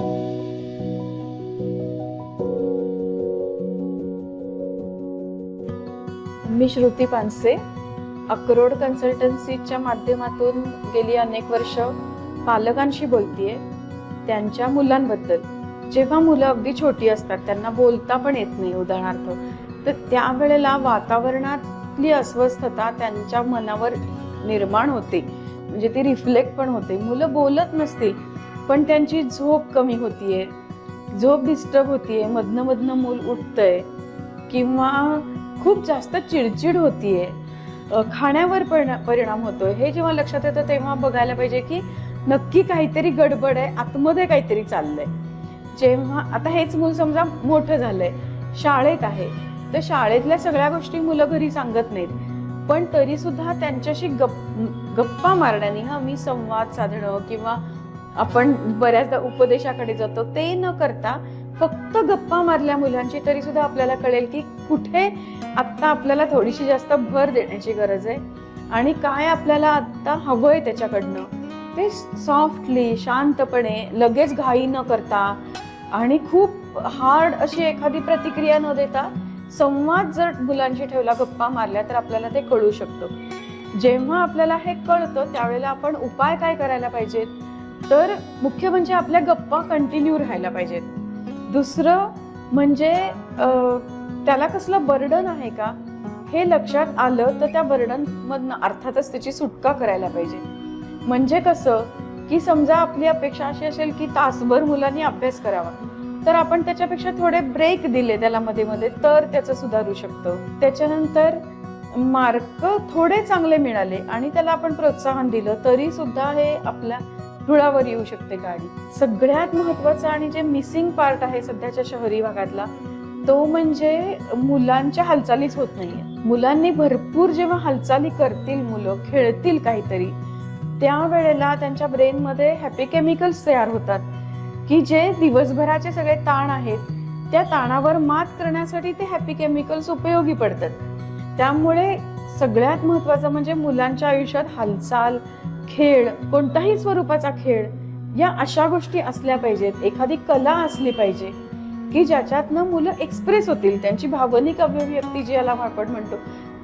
मी श्रुती पानसे अक्रोड कन्सल्टन्सीच्या माध्यमातून गेली अनेक वर्ष पालकांशी बोलतीये. त्यांच्या मुलांबद्दल. जेव्हा मुलं अगदी छोटी असतात त्यांना बोलता पण येत नाही उदाहरणार्थ. तर त्यावेळेला वातावरणातली अस्वस्थता त्यांच्या मनावर निर्माण होते. म्हणजे ती रिफ्लेक्ट पण होते. मुलं बोलत नसतील पण त्यांची झोप कमी होतीये. झोप डिस्टर्ब होतीये. मधनं मधनं मूल उठतंय. किंवा खूप जास्त चिडचिड होतीये. खाण्यावर परिणाम होतोय. हे जेव्हा लक्षात येतं तेव्हा बघायला पाहिजे की नक्की काहीतरी गडबड आहे. आतमध्ये काहीतरी चाललंय. जेव्हा आता हेच मूल समजा मोठं झालंय. शाळेत आहे. तर शाळेतल्या सगळ्या गोष्टी मुलं घरी सांगत नाहीत. पण तरी सुद्धा त्यांच्याशी गप गप्पा मारण्याने हा मी संवाद साधणं किंवा आपण बऱ्याचदा उपदेशाकडे जातो ते न करता फक्त गप्पा मारल्या मुलांची तरी सुद्धा आपल्याला कळेल की कुठे आत्ता आपल्याला थोडीशी जास्त भर देण्याची गरज आहे आणि काय आपल्याला आत्ता हवंय त्याच्याकडनं. ते सॉफ्टली शांतपणे लगेच घाई न करता आणि खूप हार्ड अशी एखादी प्रतिक्रिया न देता संवाद जर मुलांशी ठेवला गप्पा मारल्या तर आपल्याला ते कळू शकतं. जेव्हा आपल्याला हे कळतं त्यावेळेला आपण उपाय काय करायला पाहिजेत? तर मुख्य म्हणजे आपल्या गप्पा कंटिन्यू राहायला पाहिजेत. दुसरं म्हणजे त्याला कसलं बर्डन आहे का? हे लक्षात आलं तर त्या बर्डनमधनं अर्थातच त्याची सुटका करायला पाहिजे. म्हणजे कसं की समजा आपली अपेक्षा अशी असेल की तासभर मुलांनी अभ्यास करावा तर आपण त्याच्यापेक्षा थोडे ब्रेक दिले त्याला मध्ये मध्ये तर त्याचं सुधारू शकतं. त्याच्यानंतर मार्क थोडे चांगले मिळाले आणि त्याला आपण प्रोत्साहन दिलं तरी सुद्धा हे आपल्या रुळावर येऊ शकते गाडी. सगळ्यात महत्त्वाचा आणि जे मिसिंग पार्ट आहे सध्याच्या शहरी भागातला तो म्हणजे मुलांच्या हालचालीच होत नाहीये. मुलांनी भरपूर जेव्हा हालचाली करतील मुलं खेळतील काहीतरी त्यावेळेला त्यांच्या ब्रेनमध्ये हॅपी केमिकल्स तयार होतात. की जे दिवसभराचे सगळे ताण आहेत त्या ताणावर मात करण्यासाठी ते हॅपी केमिकल्स उपयोगी पडतात. त्यामुळे सगळ्यात महत्वाचं म्हणजे मुलांच्या आयुष्यात हालचाल खेळ कोणत्याही स्वरूपाचा खेळ या अशा गोष्टी असल्या पाहिजेत. एखादी कला असली पाहिजे की ज्याच्यातनं मुलं एक्सप्रेस होतील. त्यांची भावनिक अभिव्यक्ती जी याला आपण म्हणतो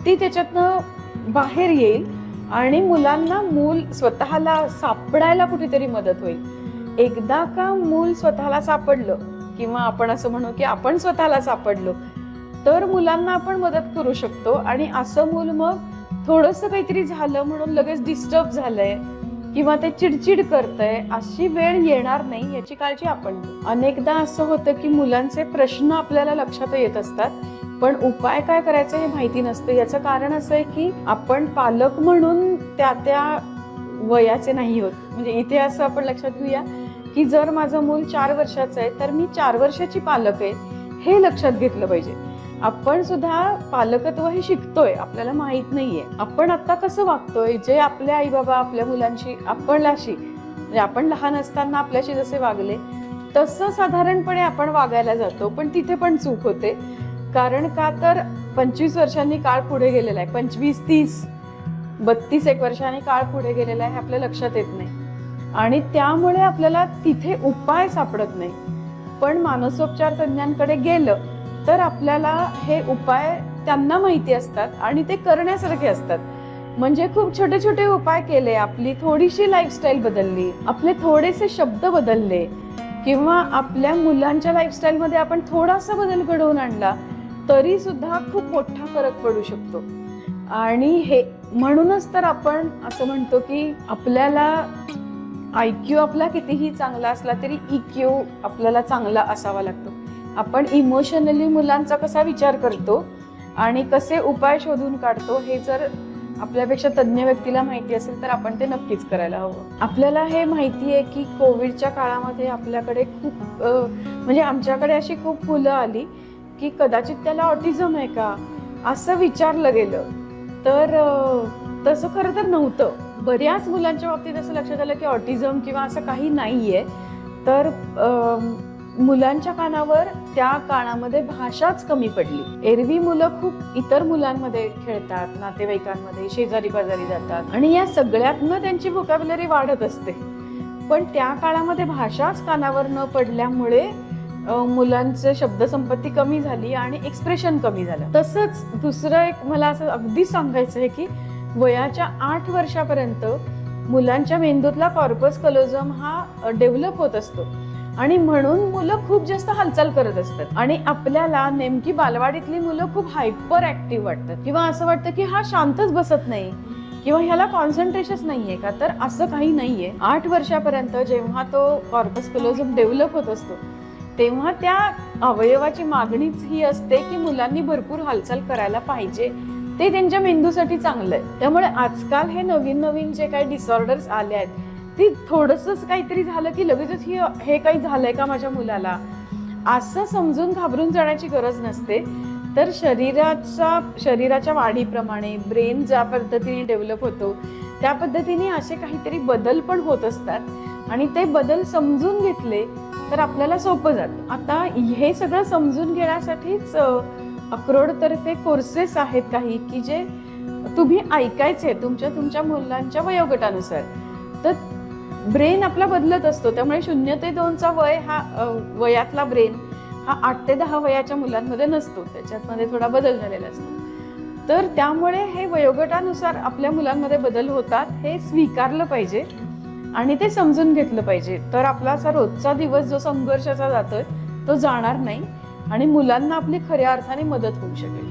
ती त्याच्यातनं बाहेर येईल आणि मुलांना मूल स्वतःला सापडायला कुठेतरी मदत होईल. एकदा का मूल स्वतःला सापडलं किंवा आपण असं म्हणू की आपण स्वतःला सापडलो तर मुलांना आपण मदत करू शकतो आणि असं मूल मग थोडंसं काहीतरी झालं म्हणून लगेच डिस्टर्ब झालंय किंवा ते चिडचिड करतंय अशी वेळ येणार नाही याची काळजी आपण अनेकदा असं होतं की मुलांचे प्रश्न आपल्याला लक्षात येत असतात पण उपाय काय करायचं हे माहिती नसतं. याचं कारण असं आहे की आपण पालक म्हणून त्या त्या वयाचे नाही होत. म्हणजे इथे असं आपण लक्षात घेऊया की जर माझं मूल चार वर्षाचं आहे तर मी चार वर्षाची पालक आहे हे लक्षात घेतलं पाहिजे. आपण सुद्धा पालकत्व हे शिकतोय आपल्याला माहीत नाहीये. आपण आता कसं वागतोय? जे आपले आई बाबा आपल्या मुलांशी आपणलाशी म्हणजे आपण लहान असताना आपल्याशी जसे वागले तसं साधारणपणे आपण वागायला जातो. पण तिथे पण चूक होते. कारण का तर पंचवीस वर्षांनी काळ पुढे गेलेला आहे. पंचवीस तीस बत्तीस एक वर्षांनी काळ पुढे गेलेला आहे हे आपल्या लक्षात येत नाही. आणि त्यामुळे आपल्याला तिथे उपाय सापडत नाही. पण मानसोपचार तज्ज्ञांकडे गेलं तर आपल्याला हे उपाय त्यांना माहिती असतात आणि ते करण्यासारखे असतात. म्हणजे खूप छोटे छोटे उपाय केले आपली थोडीशी लाईफस्टाईल बदलली आपले थोडेसे शब्द बदलले किंवा आपल्या मुलांच्या लाईफस्टाईलमध्ये आपण थोडासा बदल घडवून आणला तरी सुद्धा खूप मोठा फरक पडू शकतो. आणि हे म्हणूनच तर आपण असं म्हणतो की आपल्याला आय क्यू आपला कितीही चांगला असला तरी ई क्यू आपल्याला चांगला असावा लागतो. आपण इमोशनली मुलांचा कसा विचार करतो आणि कसे उपाय शोधून काढतो हे जर आपल्यापेक्षा तज्ज्ञ व्यक्तीला माहिती असेल तर आपण ते नक्कीच करायला हवं. आपल्याला हे माहिती आहे की कोविडच्या काळामध्ये आपल्याकडे खूप म्हणजे आमच्याकडे अशी खूप फुलं आली की कदाचित त्याला ऑटिझम आहे का असं विचारलं गेलं. तर तसं खरं तर नव्हतं. बऱ्याच मुलांच्या बाबतीत असं लक्षात आलं की ऑटिझम किंवा असं काही नाही आहे तर मुलांच्या कानावर त्या काळामध्ये भाषाच कमी पडली. एरवी मुलं खूप इतर मुलांमध्ये खेळतात नातेवाईकांमध्ये शेजारी पाजारी जातात आणि या सगळ्यातनं त्यांची व्होकॅब्युलरी वाढत असते. पण त्या काळामध्ये भाषाच कानावर न पडल्यामुळे मुलांचं शब्दसंपत्ती कमी झाली आणि एक्सप्रेशन कमी झालं. तसंच दुसरं एक मला असं अगदी सांगायचं आहे की वयाच्या आठ वर्षापर्यंत मुलांच्या मेंदूतला कॉर्पस कलोजम हा डेव्हलप होत असतो. आणि म्हणून मुलं खूप जास्त हालचाल करत असतात. आणि आपल्याला नेमकी बालवाडीतली मुलं खूप हायपर ऍक्टिव्ह वाटतात. किंवा असं वाटतं की हा शांतच बसत नाही. किंवा ह्याला कॉन्सन्ट्रेशन नाहीये का? तर असं काही नाहीये. आठ वर्षापर्यंत जेव्हा तो कॉर्पस कलोजम डेव्हलप होत असतो तेव्हा त्या अवयवाची मागणीच ही असते की मुलांनी भरपूर हालचाल करायला पाहिजे. ते त्यांच्या मेंदूसाठी चांगलं आहे त्यामुळे आजकाल हे नवीन नवीन जे काही डिसऑर्डर्स आले आहेत ती थोडंसंच काहीतरी झालं की लगेचच ही हे काही झालंय का माझ्या मुलाला? असं समजून घाबरून जाण्याची गरज नसते. तर शरीराचा शरीराच्या वाढीप्रमाणे ब्रेन ज्या पद्धतीने डेव्हलप होतो त्या पद्धतीने असे काहीतरी बदल पण होत असतात. आणि ते बदल समजून घेतले तर आपल्याला सोपं जातं. आता हे सगळं समजून घेण्यासाठीच अक्रोडतर्फे कोर्सेस आहेत काही की जे तुम्ही ऐकायचे तुमच्या तुमच्या मुलांच्या वयोगटानुसार. तर ब्रेन आपला बदलत असतो त्यामुळे शून्य ते दोनचा वय हा वयातला ब्रेन हा आठ ते दहा वयाच्या मुलांमध्ये नसतो त्याच्यातमध्ये थोडा बदल झालेला असतो. तर त्यामुळे हे वयोगटानुसार आपल्या मुलांमध्ये बदल होतात हे स्वीकारलं पाहिजे आणि ते समजून घेतलं पाहिजे. तर आपला असा रोजचा दिवस जो संघर्षाचा जातोय तो जाणार नाही आणि मुलांना आपली खऱ्या अर्थाने मदत होऊ शकेल.